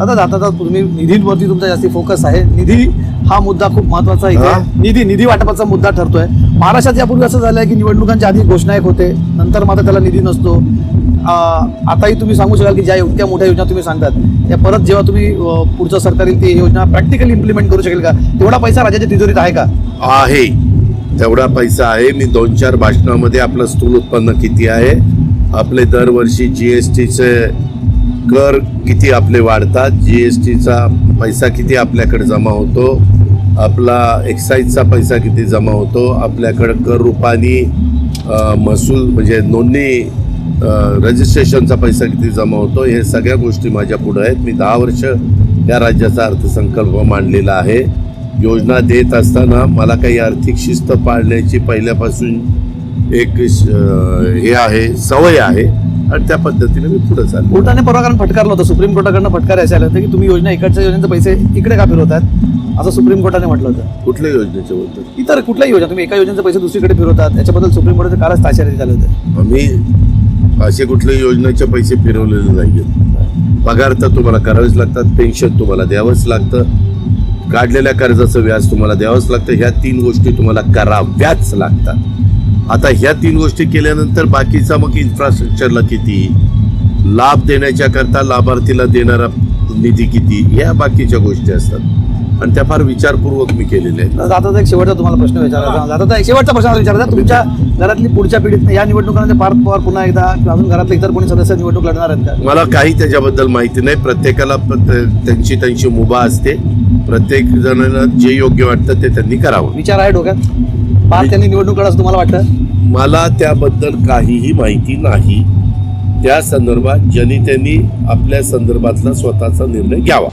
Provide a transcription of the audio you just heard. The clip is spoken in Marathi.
आता जाता जाता तुम्ही निधींवरती तुमचा जास्ती फोकस आहे. निधी हा मुद्दा खूप महत्त्वाचा इथे. हा. निधी निधी वाटपाचा मुद्दा ठरतोय. महाराष्ट्रात यापूर्वी असं झालंय की निवडणुकांच्या आधी घोषणा एक होते. नंतर मात्र त्याला निधी नसतो. आताही तुम्ही सांगू शकाल की ज्या इतक्या मोठ्या योजना तुम्ही सांगतात त्या परत जेव्हा तुम्ही पुढचं सरकार येईल ती योजना प्रॅक्टिकली इम्प्लिमेंट करू शकेल का? तेवढा पैसा राज्याच्या तिजोरीत आहे का? आहे. तेवढा पैसा आहे. मी दोन चार भाषणामध्ये आपलं स्थूल उत्पन्न किती आहे? आपले दरवर्षी जी एस टीचे कर किती आपले वाढतात जी एस टीचा पैसा किती आपल्याकडे जमा होतो आपला एक्साईजचा पैसा किती जमा होतो आपल्याकडं कर रूपानी महसूल म्हणजे नोंदणी रजिस्ट्रेशनचा पैसा किती जमा होतो हे सगळ्या गोष्टी माझ्या पुढं आहेत. मी दहा वर्ष या राज्याचा अर्थसंकल्प मांडलेला आहे. योजना देत असताना मला काही आर्थिक शिस्त पाळण्याची पहिल्यापासून एक श- हे आहे सवय आहे. आणि त्या पद्धतीने मी पुढे चाललो. कोर्टाने परवा कारण फटकारलं होतं. सुप्रीम कोर्टाकडनं फटकार असे आले होते की तुम्ही योजना इकडच्या योजनेचे पैसे इकडे का फिरवतात असं सुप्रीम कोर्टाने म्हटलं होतं. कुठल्या योजनेच्या बद्दल? इतर कुठल्याही योजना तुम्ही एका योजनेचे पैसे दुसरीकडे फिरवतात याच्याबद्दल सुप्रीम कोर्टाचे कालच ताशेरे झाले होते. आम्ही असे कुठल्या योजनेचे पैसे फिरवलेले नाहीये पगार तर तुम्हाला करावेच लागतात पेन्शन तुम्हाला द्यावंच लागतं काढलेल्या कर्जाचं व्याज तुम्हाला द्यावंच लागतं ह्या तीन गोष्टी तुम्हाला कराव्याच लागतात. आता ह्या तीन गोष्टी केल्यानंतर बाकीचा मग इन्फ्रास्ट्रक्चरला किती? लाभ देण्याच्या करता लाभार्थीला देणारा निधी किती? ह्या बाकीच्या गोष्टी असतात. आणि त्या फार विचारपूर्वक मी केलेल्या आहेत. आता एक शेवटचा तुम्हाला प्रश्न विचारायचा आता एक शेवटचा प्रश्न विचारायचा तुमच्या घरातली पुढच्या पिढीत या निवडणुकांमध्ये पार्थ पवार पुन्हा एकदा अजून घरातले इतर कोणी सदस्य निवडणूक लढणार आहेत का? मला काही त्याच्याबद्दल माहिती नाही. प्रत्येकाला प्रत्ये- त्यांची त्यांची मुभा असते. प्रत्येक जणांना जे योग्य वाटतं ते त्यांनी करावं. विचार आहे डोक्यात? पार्थ त्यांनी निवडणूक लढा असं तुम्हाला वाटतं? मला त्याबद्दल काहीही माहिती नाही. त्या संदर्भात जनतेने आपल्या संदर्भातला स्वतःचा निर्णय घ्यावा.